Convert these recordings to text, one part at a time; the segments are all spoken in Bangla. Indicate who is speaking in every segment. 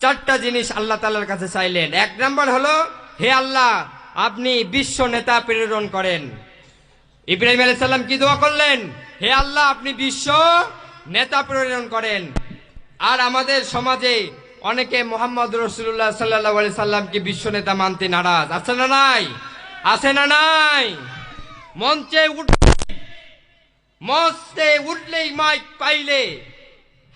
Speaker 1: চারটা জিনিস আল্লাহ তালার কাছে চাইলেন। এক নম্বর হলো, হে আল্লাহ, আপনি বিশ্ব নেতা প্রেরণ করেন। ইব্রাহিম আলাইহিস সালাম কি দোয়া করলেন? হে আল্লাহ, আপনি বিশ্ব নেতা প্রেরণ করেন। আর আমাদের সমাজে অনেকে মোহাম্মদ রসুল্লাহ সাল্লাহ আলি সাল্লামকে বিশ্ব নেতা মানতে নারাজ। আছে না নাই? আছে না নাই? মঞ্চে উঠলে মঞ্চে উঠলেই মাইক পাইলে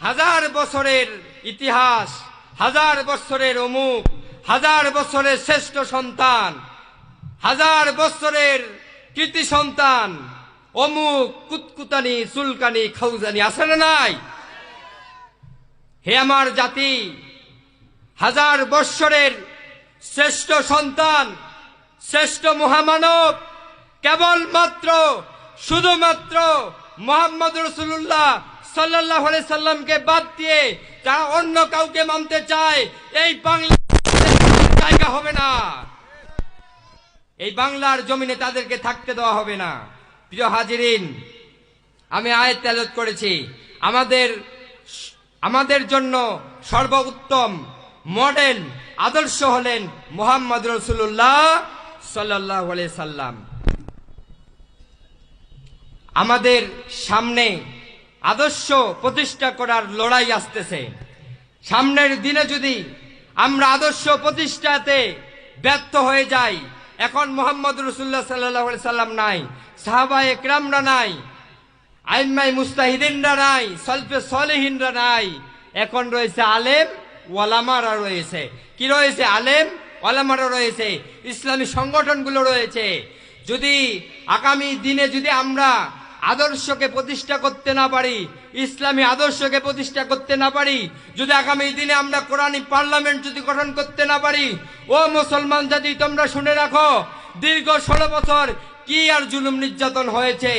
Speaker 1: হাজার বছরের ইতিহাস হাজার বছরের অমুক, হাজার বছরের শ্রেষ্ঠ সন্তান, হাজার বছরের কৃতি সন্তান, অমুক কুতকুতানি, চুলকানি, খাউজানি আছে না নাই? হে আমার জাতি, হাজার বৎসরের শ্রেষ্ঠ সন্তান, শ্রেষ্ঠ মহামানব, কেবলমাত্র, শুধুমাত্র মোহাম্মদ রসুল্লাহ সাল্লাহ সাল্লামকে বাদ দিয়ে যারা অন্য কাউকে মানতে চায়, এই বাংলা জায়গা হবে না। এই বাংলার জমিনে তাদেরকে থাকতে দেওয়া হবে না। প্রিয় হাজিরিন, আমি আয়াত তেলত করেছি। আমাদের আমাদের জন্য সর্বোত্তম মডেল আদর্শ হলেন মোহাম্মদ রসুল্লাহ সাল্লাহ সাল্লাম। আমাদের সামনে আদর্শ প্রতিষ্ঠা করার লড়াই আসতেছে। সামনের দিনে যদি আমরা আদর্শ প্রতিষ্ঠাতে ব্যর্থ হয়ে যাই, এখন মোহাম্মদ রসুল্লাহ সাল্লাহ সাল্লাম নাই সাহাবা একরামরা নাই আইমাই মুস্তাহিদিনরা নাই, সলফে সলেহিনরা নাই, এখন রয়েছে আলেম, ওয়ালামারা রয়েছে। কি রয়েছে? আলেম, ওয়ালামারা রয়েছে, ইসলামী সংগঠনগুলো রয়েছে। যদি আগামী দিনে যদি আমরা আদর্শকে প্রতিষ্ঠা করতে না পারি, ইসলামী আদর্শকে প্রতিষ্ঠা করতে না পারি, যদি আগামী দিনে আমরা কোরআনী পার্লামেন্ট যদি গঠন করতে না পারি, ও মুসলমান জাতি, তোমরা শুনে রাখো, দীর্ঘ ষোলো বছর কি আর জুলুম নির্যাতন হয়েছে?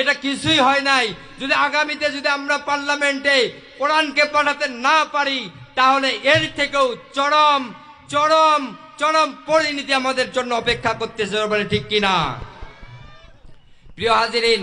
Speaker 1: এটা কিছুই হয় নাই। যদি আগামীতে যদি আমরা পার্লামেন্টে কোরআনকে পাঠাতে না পারি, তাহলে এর থেকেও চরম চরম চরম পরিণতি আমাদের জন্য অপেক্ষা করতেছে বলে ঠিক কিনা? প্রিয় হাজিরিন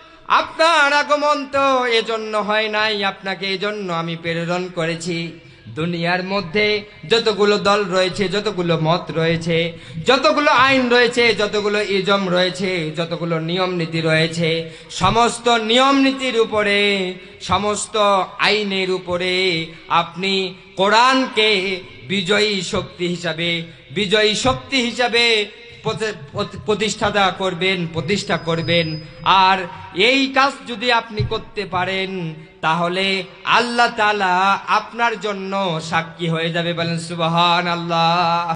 Speaker 1: আপনার আগমন তো এজন্য হয় নাই, আপনাকে এজন্য আমি প্রেরণ করেছি। দুনিয়ার মধ্যে যতগুলো দল রয়েছে, যতগুলো মত রয়েছে, যতগুলো আইন রয়েছে, যতগুলো ইজম রয়েছে, যতগুলো নিয়ম নীতি রয়েছে, সমস্ত নিয়ম নীতির উপরে, সমস্ত আইনের উপরে আপনি কোরআনকে বিজয়ী শক্তি হিসাবে, বিজয়ী শক্তি হিসাবে প্রতিষ্ঠাতা করবেন, প্রতিষ্ঠা করবেন। আর এই কাজ যদি আপনি করতে পারেন, তাহলে আল্লাহ তালা আপনার জন্য সাক্ষী হয়ে যাবে বলেন সুবাহান আল্লাহ